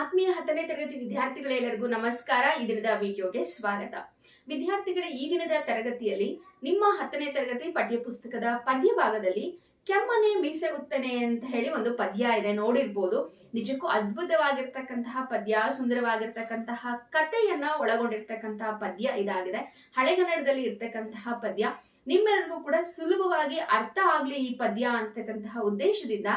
ಆತ್ಮೀಯ ಹತ್ತನೇ ತರಗತಿ ವಿದ್ಯಾರ್ಥಿಗಳೆಲ್ಲರಿಗೂ ನಮಸ್ಕಾರ. ಈ ದಿನದ ವಿಡಿಯೋಗೆ ಸ್ವಾಗತ. ವಿದ್ಯಾರ್ಥಿಗಳ, ಈ ದಿನದ ತರಗತಿಯಲ್ಲಿ ನಿಮ್ಮ ಹತ್ತನೇ ತರಗತಿ ಪಠ್ಯ ಪುಸ್ತಕದ ಪದ್ಯ ಭಾಗದಲ್ಲಿ ಕೆಮ್ಮನೆ, ಮೀಸೆ ಉತ್ತನೆ ಅಂತ ಹೇಳಿ ಒಂದು ಪದ್ಯ ಇದೆ, ನೋಡಿರ್ಬೋದು. ನಿಜಕ್ಕೂ ಅದ್ಭುತವಾಗಿರ್ತಕ್ಕಂತಹ ಪದ್ಯ, ಸುಂದರವಾಗಿರ್ತಕ್ಕಂತಹ ಕಥೆಯನ್ನ ಒಳಗೊಂಡಿರ್ತಕ್ಕಂತಹ ಪದ್ಯ ಇದಾಗಿದೆ. ಹಳೆಗನ್ನಡದಲ್ಲಿ ಇರ್ತಕ್ಕಂತಹ ಪದ್ಯ. ನಿಮ್ಮೆಲ್ಲರಿಗೂ ಕೂಡ ಸುಲಭವಾಗಿ ಅರ್ಥ ಆಗ್ಲಿ ಈ ಪದ್ಯ ಅಂತಕ್ಕಂತಹ ಉದ್ದೇಶದಿಂದ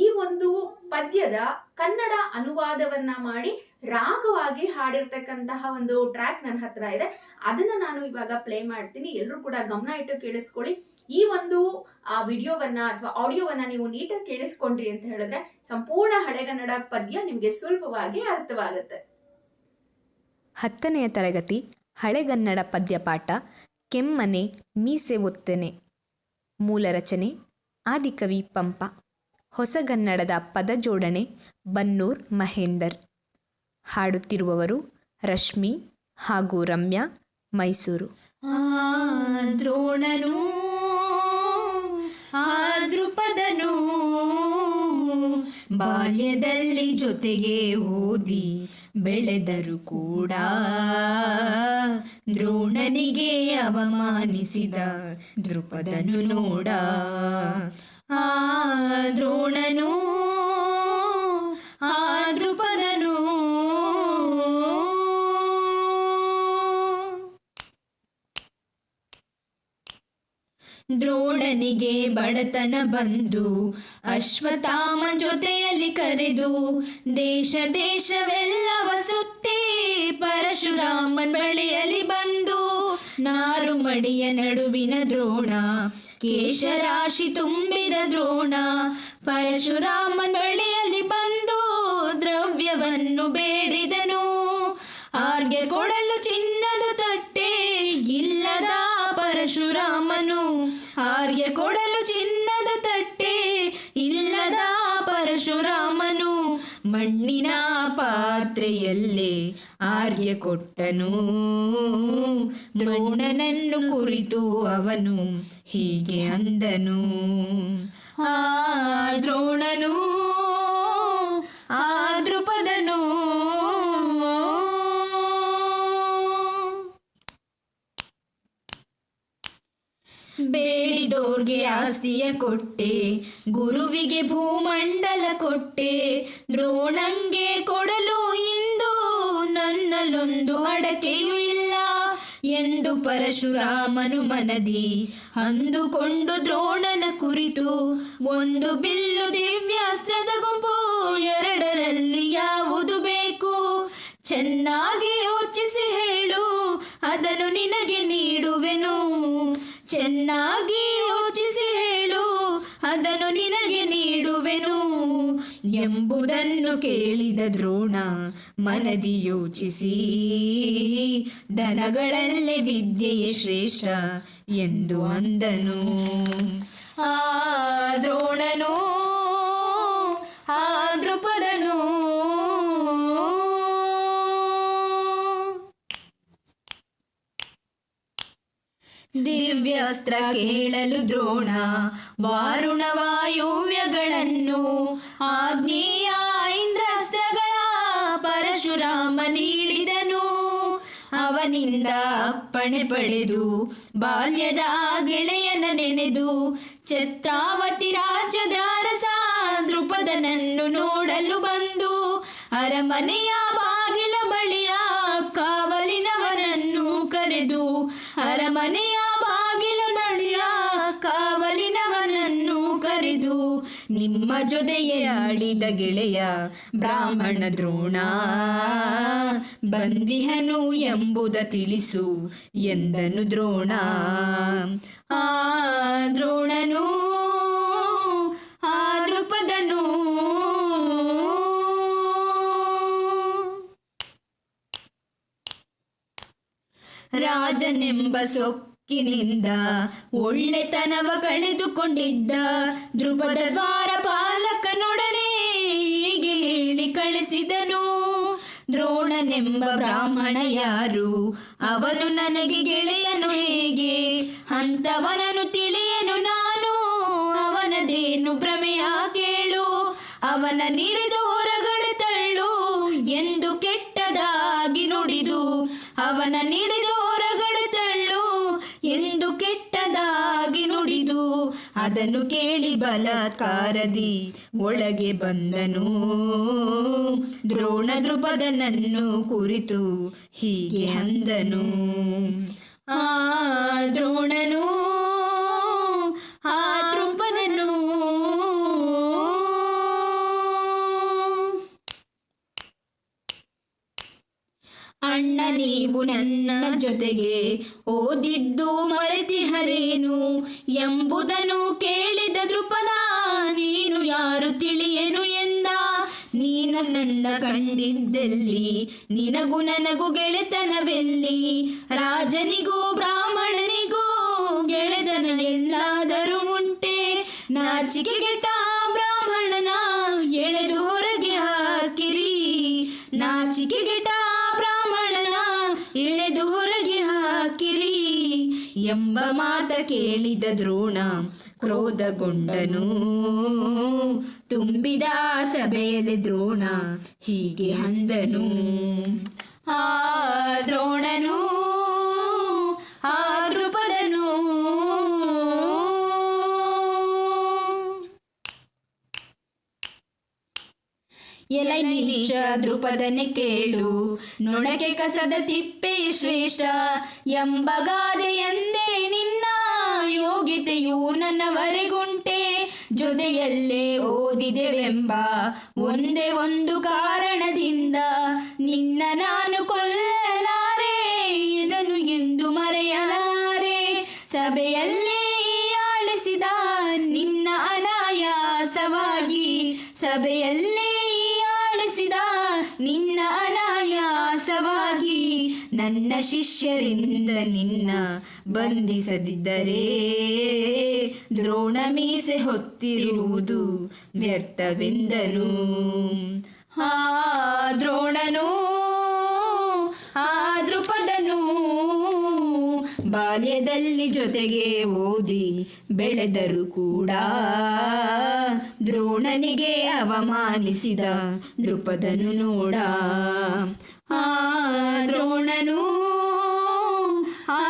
ಈ ಒಂದು ಪದ್ಯದ ಕನ್ನಡ ಅನುವಾದವನ್ನ ಮಾಡಿ ರಾಗವಾಗಿ ಹಾಡಿರ್ತಕ್ಕಂತಹ ಒಂದು ಟ್ರ್ಯಾಕ್ ನನ್ನ ಹತ್ರ ಇದೆ. ಅದನ್ನ ನಾನು ಇವಾಗ ಪ್ಲೇ ಮಾಡ್ತೀನಿ. ಎಲ್ಲರೂ ಕೂಡ ಗಮನ ಇಟ್ಟು ಕೇಳಿಸ್ಕೊಳ್ಳಿ. ಈ ಒಂದು, ಆ, ವಿಡಿಯೋವನ್ನ ಅಥವಾ ಆಡಿಯೋವನ್ನ ನೀವು ನೀಟಾಗಿ ಕೇಳಿಸ್ಕೊಂಡ್ರಿ ಅಂತ ಹೇಳಿದ್ರೆ ಸಂಪೂರ್ಣ ಹಳೆಗನ್ನಡ ಪದ್ಯ ನಿಮ್ಗೆ ಸುಲಭವಾಗಿ ಅರ್ಥವಾಗುತ್ತೆ. ಹತ್ತನೆಯ ತರಗತಿ ಹಳೆಗನ್ನಡ ಪದ್ಯ ಪಾಠ, ಕೆಮ್ಮನೆ, ಮೀಸೆ ಒತ್ತನೆ, ಮೂಲ ರಚನೆ, ಆದಿಕವಿ ಪಂಪ. ಹೊಸಗನ್ನಡದ ಪದಜೋಡಣೆ ಬನ್ನೂರ್ ಮಹೇಂದರ್. ಹಾಡುತ್ತಿರುವವರು ರಶ್ಮಿ ಹಾಗೂ ರಮ್ಯಾ ಮೈಸೂರು. ದ್ರೋಣನು ಆ ಬಾಲ್ಯದಲ್ಲಿ ಜೊತೆಗೆ ಓದಿ ಬೆಳೆದರು ಕೂಡ ದ್ರೋಣನಿಗೆ ಅವಮಾನಿಸಿದ ದೃಪದನು ನೋಡ. ಆ ದ್ರೋಣನು ಆ ದ್ರೋಣನಿಗೆ ಬಡತನ ಬಂದು ಅಶ್ವತ್ಥಾಮ ಜೊತೆಯಲ್ಲಿ ಕರೆದು ದೇಶ ದೇಶವೆಲ್ಲವ ವಸುತ್ತಿ ಪರಶುರಾಮನ್ ಬಳಿಯಲ್ಲಿ ಬಂದು ನಾರು ಮಡಿಯ ನಡುವಿನ ದ್ರೋಣ, ಕೇಶರಾಶಿ ತುಂಬಿದ ದ್ರೋಣ, ಪರಶುರಾಮನೊಳೆಯಲ್ಲಿ ಬಂದು ದ್ರವ್ಯವನ್ನು ಬೇಡಿದನು. ಆರ್ಗೆ ಕೊಡಲು ಚಿನ್ನದ ತಟ್ಟೆ ಇಲ್ಲದ ಪರಶುರಾಮನು, ಆರ್ಗೆ ಕೊಡಲು ಚಿನ್ನದ ಮಣ್ಣಿನ ಪಾತ್ರೆಯಲ್ಲೇ ಆರ್ಯ ಕೊಟ್ಟನು. ದ್ರೋಣನನ್ನು ಕುರಿತು ಅವನು ಹೀಗೆ ಅಂದನು. ಆ ದ್ರೋಣನು ಆ ಬೇಡಿದೋರ್ಗೆ ಆಸ್ತಿಯ ಕೊಟ್ಟೆ, ಗುರುವಿಗೆ ಭೂಮಂಡಲ ಕೊಟ್ಟೆ, ದ್ರೋಣಂಗೆ ಕೊಡಲು ಇಂದು ನನ್ನಲ್ಲೊಂದು ಅಡಕೆಯೂ ಇಲ್ಲ ಎಂದು ಪರಶುರಾಮನು ಮನದಿ. ಅಂದುಕೊಂಡು ದ್ರೋಣನ ಕುರಿತು ಒಂದು ಬಿಲ್ಲು ದಿವ್ಯಾಸ್ತ್ರದ ಗುಂಪು, ಎರಡರಲ್ಲಿ ಯಾವುದು ಬೇಕು? ಚೆನ್ನಾಗಿ ಯೋಚಿಸಿ ಹೇಳು, ಅದನ್ನು ನಿನಗೆ ನೀಡುವೆನು. ಚೆನ್ನಾಗಿ ಯೋಚಿಸಿ ಹೇಳು, ಅದನ್ನು ನಿನಗೆ ನೀಡುವೆನು. ಎಂಬುದನ್ನು ಕೇಳಿದ ದ್ರೋಣ ಮನದಿ ಯೋಚಿಸಿ, ದನಗಳಲ್ಲೇ ವಿದ್ಯೆಯೇ ಶ್ರೇಷ್ಠ ಎಂದು ಅಂದನು. ಆ ದ್ರೋಣನು ದಿವ್ಯಾಸ್ತ್ರ ಕೇಳಲು ದ್ರೋಣ ವಾರುಣ ವಾಯುವ್ಯಗಳನ್ನು ಆಗ್ನೇಯ ಇಂದ್ರಾಸ್ತ್ರಗಳ ಪರಶುರಾಮ ನೀಡಿದನು. ಅವನಿಂದ ಅಪ್ಪಣೆ ಪಡೆದು, ಬಾಲ್ಯದ ಗೆಳೆಯನ ನೆನೆದು, ಛತ್ರಾವತಿ ರಾಜ್ಯದ ಅರಸ ದೃಪದನನ್ನು ನೋಡಲು ಬಂದು, ಅರಮನೆಯ ಬಾಗಿಲ ಬಳಿಯ ಕಾವಲಿನವನನ್ನು ಕರೆದು ನಿಮ್ಮ ಜೊತೆಯೇ ಆಡಿದ ಗೆಳೆಯ ಬ್ರಾಹ್ಮಣ ದ್ರೋಣ. ಬಂದಿಹನು ಎಂಬುದ ತಿಳಿಸು ಎಂದನು ದ್ರೋಣ. ಆ ದ್ರೋಣನು, ಆ ದೃಪದನು ರಾಜನೆಂಬ ಿನಿಂದ ಒಳ್ಳೆತನವ ಕಳೆದುಕೊಂಡಿದ್ದ ಧ್ರುಪದ ದ್ವಾರ ಪಾಲಕನೊಡನೆ ಹೀಗೆ ಹೇಳಿ ಕಳಿಸಿದನು. ದ್ರೋಣನೆಂಬ ಬ್ರಾಹ್ಮಣ ಯಾರು? ಅವನು ನನಗೆ ಗೆಳೆಯನು ಹೇಗೆ? ಅಂತವನನು ತಿಳಿಯನು ನಾನು. ಅವನದೇನು ಭ್ರಮೆಯ ಕೇಳು? ಅವನ ನೀಡಿದ ಹೊರಗಡೆ ತಳ್ಳು. ಎಂದು ಕೆಟ್ಟದಾಗಿ ನುಡಿದು ಅವನ ನೀಡಿದ ಅದನ್ನು ಕೇಳಿ ಬಲಾತ್ಕಾರದಿ ಒಳಗೆ ಬಂದನು. ದ್ರೋಣ ದೃಪದನನ್ನು ಕುರಿತು ಹೀಗೆ ಅಂದನು. ಆ ದ್ರೋಣನು ಆ ಅಣ್ಣ ನೀವು ನನ್ನ ಜೊತೆಗೆ ಓದಿದ್ದು ಮರೆತಿಹರೇನು ಎಂಬುದನ್ನು ಕೇಳಿದ ದೃಪದ ನೀನು ಯಾರು ತಿಳಿಯನು ಎಂದ? ನೀನ ನನ್ನ ಕಂಡಿದ್ದಲ್ಲಿ ನಿನಗೂ ನನಗೂ ಗೆಳೆತನವೆಲ್ಲಿ? ರಾಜನಿಗೂ ಬ್ರಾಹ್ಮಣನಿಗೂ ಗೆಳೆತನ ಎಲ್ಲಾದರೂ ಉಂಟೆ. ನಾಚಿಕೆ ಗೆಟ್ಟ ಬ್ರಾಹ್ಮಣನ ಎಳೆದು ಹೊರಗೆ ಹಾಕಿರಿ. ನಾಚಿಕೆ ಬ್ರಾಹ್ಮಣನ ಎಳೆದು ಹೊರಗೆ ಹಾಕಿರಿ ಎಂಬ ಮಾತ ಕೇಳಿದ ದ್ರೋಣ ಕ್ರೋಧಗೊಂಡನು. ತುಂಬಿದ ಸಭೆಯಲ್ಲಿ ದ್ರೋಣ ಹೀಗೆ ಅಂದನು. ಆ ದ್ರೋಣನು ಎಲೈ ನೀಚ ದೃಪದನೆ ಕೇಳು. ನೊಣಕೆ ಕಸದ ತಿಪ್ಪೆ ಶ್ರೇಷ್ಠ, ಎಂಬ ಗಾದೆಯಂದೇ ನಿನ್ನ ಯೋಗ್ಯತೆಯು ನನ್ನವರೆಗುಂಟೆ ಜೊತೆಯಲ್ಲೇ ಓದಿದೆವೆಂಬ ಒಂದೇ ಒಂದು ಕಾರಣದಿಂದ ನಿನ್ನ ನಾನು ಕೊಲ್ಲಲಾರೆ, ಇದನ್ನು ಎಂದು ಮರೆಯಲಾರೆ. ಸಭೆಯಲ್ಲಿ ಆಳಿಸಿದ ನಿನ್ನ ಅನಾಯಾಸವಾಗಿ, ಸಭೆಯಲ್ಲೇ ನಿನ್ನ ಅನಾಯಾಸವಾಗಿ ನನ್ನ ಶಿಷ್ಯರಿಂದ ನಿನ್ನ ಬಂಧಿಸದಿದ್ದರೆ ದ್ರೋಣ ಮೀಸೆ ಹೊತ್ತಿರುವುದು ವ್ಯರ್ಥವೆಂದರು. ಆ ದ್ರೋಣನು ಆ ದೃಪದನು ಬಾಲ್ಯದಲ್ಲಿ ಜೊತೆಗೆ ಓದಿ ಬೆಳೆದರು ಕೂಡ ದ್ರೋಣನಿಗೆ ಅವಮಾನಿಸಿದ ದೃಪದನು ನೋಡ. ಆ ದ್ರೋಣನು ಆ